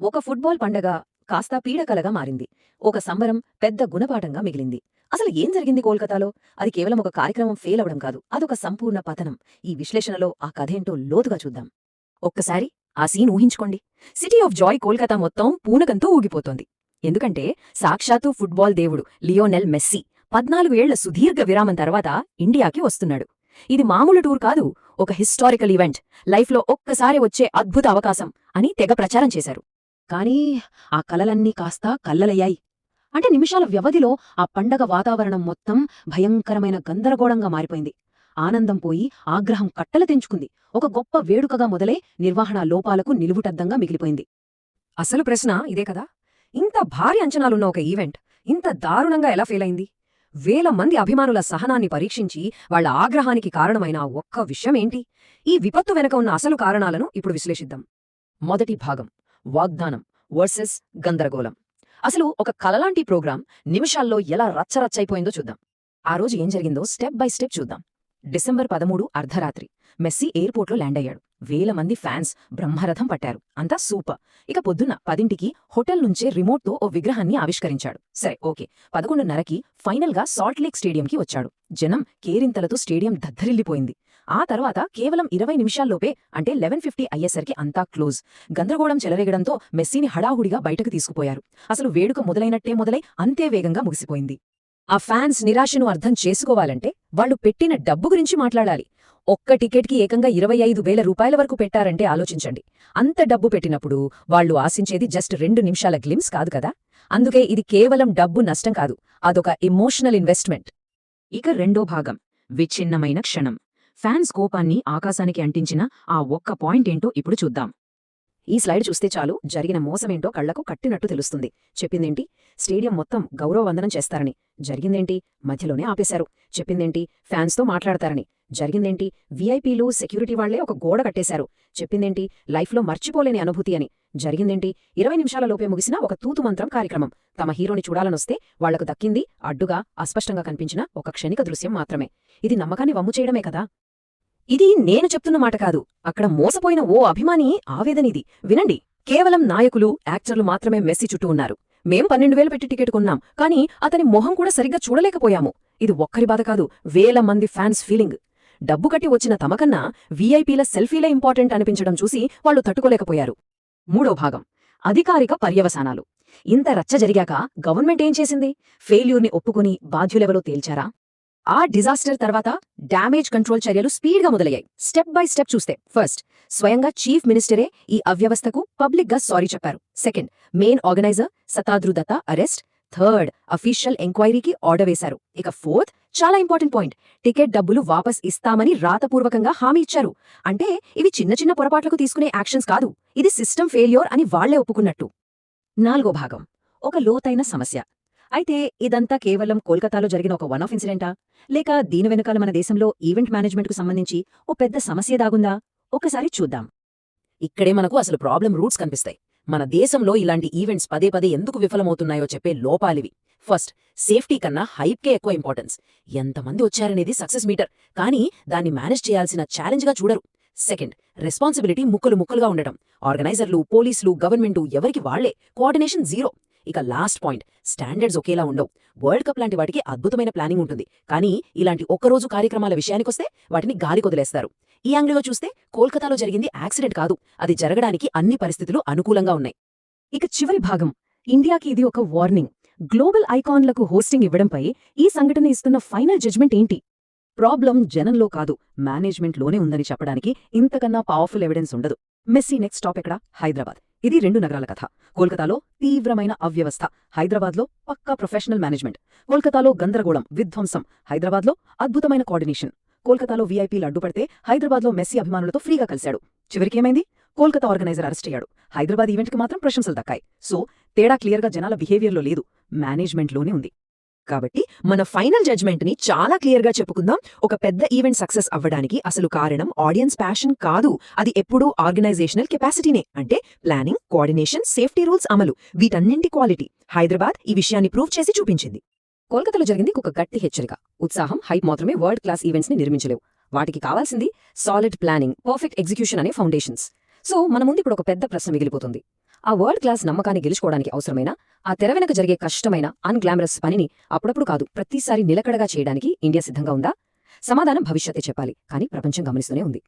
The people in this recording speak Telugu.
ఒక ఫుట్బాల్ పండగ కాస్త పీడకలగా మారింది. ఒక సంబరం పెద్ద గుణపాఠంగా మిగిలింది. అసలు ఏం జరిగింది కోల్కతాలో? అది కేవలం ఒక కార్యక్రమం ఫెయిల్ అవడం కాదు. అదొక సంపూర్ణ పతనం. ఈ విశ్లేషణలో ఆ కథేంటో లోతుగా చూద్దాం. ఒక్కసారి ఆ సీన్ ఊహించుకోండి. సిటీ ఆఫ్ జాయ్ కోల్కతా మొత్తం పూనకంతో ఊగిపోతోంది. ఎందుకంటే సాక్షాత్తు ఫుట్బాల్ దేవుడు లియోనెల్ మెస్సీ పద్నాలుగు ఏళ్ళ సుదీర్ఘ విరామం తర్వాత ఇండియాకి వస్తున్నాడు. ఇది మామూలు టూర్ కాదు ఒక హిస్టారికల్ ఈవెంట్. లైఫ్లో ఒక్కసారి వచ్చే అద్భుత అవకాశం అని తెగ ప్రచారం చేశారు. కానీ ఆ కలలన్నీ కాస్త కల్లలయ్యాయి. అంటే నిమిషాల వ్యవధిలో ఆ పండగ వాతావరణం మొత్తం భయంకరమైన గందరగోళంగా మారిపోయింది. ఆనందం పోయి ఆగ్రహం కట్టలు తెంచుకుంది. ఒక గొప్ప వేడుకగా మొదలై నిర్వహణ లోపాలకు నిలువుటద్దంగా మిగిలిపోయింది. అసలు ప్రశ్న ఇదే కదా? ఇంత భారీ అంచనాలున్న ఒక ఈవెంట్ ఇంత దారుణంగా ఎలా ఫెయిల్ అయింది వేల మంది అభిమానుల సహనాన్ని పరీక్షించి వాళ్ళ ఆగ్రహానికి కారణమైన ఒక్క విషయమేంటి ఈ విపత్తు వెనక ఉన్న అసలు కారణాలను ఇప్పుడు విశ్లేషిద్దాం. మొదటి భాగం. వాగ్దానం వర్సెస్ గందరగోళం. అసలు ఒక కలలాంటి ప్రోగ్రాం నిమిషాల్లో ఎలా రచ్చరచ్చైపోయిందో చూద్దాం. ఆ రోజు ఏం జరిగిందో స్టెప్ బై స్టెప్ చూద్దాం. డిసెంబర్ పదమూడు అర్ధరాత్రి మెస్సీ ఎయిర్పోర్ట్లో ల్యాండ్ అయ్యాడు. వేల మంది ఫ్యాన్స్ బ్రహ్మరథం పట్టారు. అంతా సూపర్. ఇక పొద్దున్న పదింటికి హోటల్ నుంచే రిమోట్తో ఓ విగ్రహాన్ని ఆవిష్కరించాడు. సరే ఓకే. పదకొండున్నరకి ఫైనల్గా సాల్ట్ లేక్ స్టేడియంకి వచ్చాడు. జనం కేరింతలతో స్టేడియం దద్దరిల్లిపోయింది. ఆ తర్వాత కేవలం ఇరవై నిమిషాల్లోపే అంటే లెవెన్ ఫిఫ్టీ అయ్యేసరికి అంతా క్లోజ్. గందరగోళం చెలరేగడంతో మెస్సీని హడాహుడిగా బయటకు తీసుకుపోయారు. అసలు వేడుక మొదలైనట్టే మొదలై అంతే వేగంగా ముగిసిపోయింది. ఆ ఫ్యాన్స్ నిరాశను అర్థం చేసుకోవాలంటే వాళ్ళు పెట్టిన డబ్బు గురించి మాట్లాడాలి. ఒక్క టికెట్కి ఏకంగా ఇరవై ఐదు వేల రూపాయల వరకు పెట్టారంటే ఆలోచించండి. అంత డబ్బు పెట్టినప్పుడు వాళ్ళు ఆశించేది జస్ట్ రెండు నిమిషాల గ్లిమ్స్ కాదు కదా? అందుకే ఇది కేవలం డబ్బు నష్టం కాదు అదొక ఎమోషనల్ ఇన్వెస్ట్మెంట్. ఇక రెండో భాగం విచ్ఛిన్నమైన క్షణం. ఫ్యాన్స్ కోపాన్ని ఆకాశానికి అంటించిన ఆ ఒక్క పాయింట్ ఏంటో ఇప్పుడు చూద్దాం. ఈ స్లైడ్ చూస్తే చాలు జరిగిన మోసమేంటో కళ్ళకు కట్టినట్టు తెలుస్తుంది. చెప్పిందేంటి? స్టేడియం మొత్తం గౌరవవందనం చేస్తారని. జరిగిందేంటి? మధ్యలోనే ఆపేశారు. చెప్పిందేంటి? ఫ్యాన్స్తో మాట్లాడతారని. జరిగిందేంటి? వీఐపీలు సెక్యూరిటీ వాళ్ళే ఒక గోడ కట్టేశారు. చెప్పిందేంటి? లైఫ్లో మర్చిపోలేని అనుభూతి అని. జరిగిందేంటి? ఇరవై నిమిషాలలోపే ముగిసిన ఒక తూతు మంత్రం కార్యక్రమం. తమ హీరోని చూడాలనొస్తే వాళ్ళకు దక్కింది అడ్డుగా అస్పష్టంగా కనిపించిన ఒక క్షణిక దృశ్యం మాత్రమే. ఇది నమ్మకాన్ని వమ్ము చేయడమే కదా? ఇది నేను చెప్తున్న మాట కాదు. అక్కడ మోసపోయిన ఓ అభిమాని ఆవేదనిది. వినండి కేవలం నాయకులు యాక్టర్లు మాత్రమే మెస్సీ చుట్టూ ఉన్నారు. మేం పన్నెండు వేలు పెట్టి టికెట్ కొన్నాం. కానీ అతని మొహం కూడా సరిగ్గా చూడలేకపోయాము. ఇది ఒక్కరి బాధ కాదు వేల మంది ఫ్యాన్స్ ఫీలింగ్. డబ్బు కట్టి వచ్చిన తమకన్నా వీఐపీల సెల్ఫీలే ఇంపార్టెంట్ అనిపించడం చూసి వాళ్ళు తట్టుకోలేకపోయారు. మూడో భాగం అధికారిక పర్యవసానాలు. ఇంత రచ్చ జరిగాక గవర్నమెంట్ ఏం చేసింది? ఫెయిల్యూర్ని ఒప్పుకుని బాధ్యులెవరో తేల్చారా? ఆ డిజాస్టర్ తర్వాత డ్యామేజ్ కంట్రోల్ చర్యలు స్పీడ్గా మొదలయ్యాయి. స్టెప్ బై స్టెప్ చూస్తే ఫస్ట్ స్వయంగా చీఫ్ మినిస్టరే ఈ అవ్యవస్థకు పబ్లిక్గా సారీ చెప్పారు. Second main organiser Satadru Datta arrest. Third official ఎంక్వైరీకి ఆర్డర్ వేశారు. ఇక ఫోర్త్ చాలా ఇంపార్టెంట్ పాయింట్ టికెట్ డబ్బులు వాపస్ ఇస్తామని రాతపూర్వకంగా హామీ ఇచ్చారు. అంటే ఇవి చిన్న చిన్న పొరపాట్లకు తీసుకునే యాక్షన్స్ కాదు ఇది సిస్టమ్ ఫెయిల్యూర్ అని వాళ్ళే ఒప్పుకున్నట్టు. నాలుగో భాగం ఒక లోతైన సమస్య. అయితే ఇదంతా కేవలం కోల్కతాలో జరిగిన ఒక వన్ ఆఫ్ ఇన్సిడెంటా లేక దీని వెనుకాల మన దేశంలో ఈవెంట్ మేనేజ్మెంట్కు సంబంధించి ఓ పెద్ద సమస్య దాగుందా? ఒకసారి చూద్దాం. ఇక్కడే మనకు అసలు ప్రాబ్లం రూట్స్ కనిపిస్తాయి. మన దేశంలో ఇలాంటి ఈవెంట్స్ పదే పదే ఎందుకు విఫలమవుతున్నాయో చెప్పే లోపాలివి. ఫస్ట్ సేఫ్టీ కన్నా హైప్కే ఎక్కువ ఇంపార్టెన్స్ ఎంతమంది వచ్చారనేది సక్సెస్ మీటర్ కానీ దాన్ని మేనేజ్ చేయాల్సిన ఛాలెంజ్గా చూడరు. సెకండ్ రెస్పాన్సిబిలిటీ ముక్కలు ముక్కలుగా ఉండటం. ఆర్గనైజర్లు పోలీసులు గవర్నమెంటు ఎవరికి వాళ్ళే? కోఆర్డినేషన్ జీరో ఇక లాస్ట్ పాయింట్ స్టాండర్డ్స్ ఒకేలా ఉండవు. వరల్డ్ కప్ లాంటి వాటికి అద్భుతమైన ప్లానింగ్ ఉంటుంది. కానీ ఇలాంటి ఒక్కరోజు కార్యక్రమాల విషయానికొస్తే వాటిని గాలి కొదిలేస్తారు. ఈ యాంగిల్లో చూస్తే కోల్కతాలో జరిగింది యాక్సిడెంట్ కాదు. అది జరగడానికి అన్ని పరిస్థితులు అనుకూలంగా ఉన్నాయి. ఇక చివరి భాగం. ఇండియాకి ఇది ఒక వార్నింగ్. గ్లోబల్ ఐకాన్లకు హోస్టింగ్ ఇవ్వడంపై ఈ సంఘటన ఇస్తున్న ఫైనల్ జడ్జ్మెంట్ ఏంటి? ప్రాబ్లం జనంలో కాదు మేనేజ్మెంట్లోనే ఉందని చెప్పడానికి ఇంతకన్నా పవర్ఫుల్ ఎవిడెన్స్ ఉండదు. మెస్సీ నెక్స్ట్ స్టాప్ ఎక్కడ హైదరాబాద్. ఇది రెండు నగరాల కథ. కోల్కతాలో తీవ్రమైన అవ్యవస్థ. హైదరాబాద్లో పక్కా ప్రొఫెషనల్ మేనేజ్మెంట్. కోల్కతాలో గందరగోళం విధ్వంసం. హైదరాబాద్లో అద్భుతమైన కోఆర్డినేషన్. కోల్కతాలో వీఐపీలు అడ్డుపడితే హైదరాబాద్లో మెస్సీ అభిమానులతో ఫ్రీగా కలిశాడు. చివరికేమైంది కోల్కతా ఆర్గనైజర్ అరెస్ట్ అయ్యాడు. హైదరాబాద్ ఈవెంట్కి మాత్రం ప్రశంసలు దక్కాయి. సో తేడా క్లియర్గా జనాల బిహేవియర్లో లేదు. మేనేజ్మెంట్లోనే ఉంది. కాబట్టి మన ఫైనల్ జడ్జ్మెంట్ని చాలా క్లియర్గా చెప్పుకుందాం. ఒక పెద్ద ఈవెంట్ సక్సెస్ అవ్వడానికి అసలు కారణం ఆడియన్స్ ప్యాషన్ కాదు. అది ఎప్పుడూ ఆర్గనైజేషనల్ కెపాసిటీనే. అంటే ప్లానింగ్ కోఆర్డినేషన్ సేఫ్టీ రూల్స్ అమలు. వీటన్నింటి క్వాలిటీ హైదరాబాద్ ఈ విషయాన్ని ప్రూవ్ చేసి చూపించింది. కోల్కతాలో జరిగింది ఒక గట్టి హెచ్చరిక. ఉత్సాహం హైప్ మాత్రమే వరల్డ్ క్లాస్ ఈవెంట్స్ని నిర్మించలేవు. వాటికి కావాల్సింది సాలిడ్ ప్లానింగ్ పర్ఫెక్ట్ ఎగ్జిక్యూషన్ అనే ఫౌండేషన్స్. సో మన ముందు ఇప్పుడు ఒక పెద్ద ప్రశ్న మిగిలిపోతుంది. ఆ వరల్డ్ క్లాస్ నమ్మకాన్ని గెలుచుకోవడానికి అవసరమైన ఆ తెర వెనక జరిగే కష్టమైన అన్గ్లామరస్ పనిని అప్పుడప్పుడు కాదు ప్రతిసారి నిలకడగా చేయడానికి ఇండియా సిద్ధంగా ఉందా? సమాధానం భవిష్యత్తే చెప్పాలి కానీ ప్రపంచం గమనిస్తూనే ఉంది.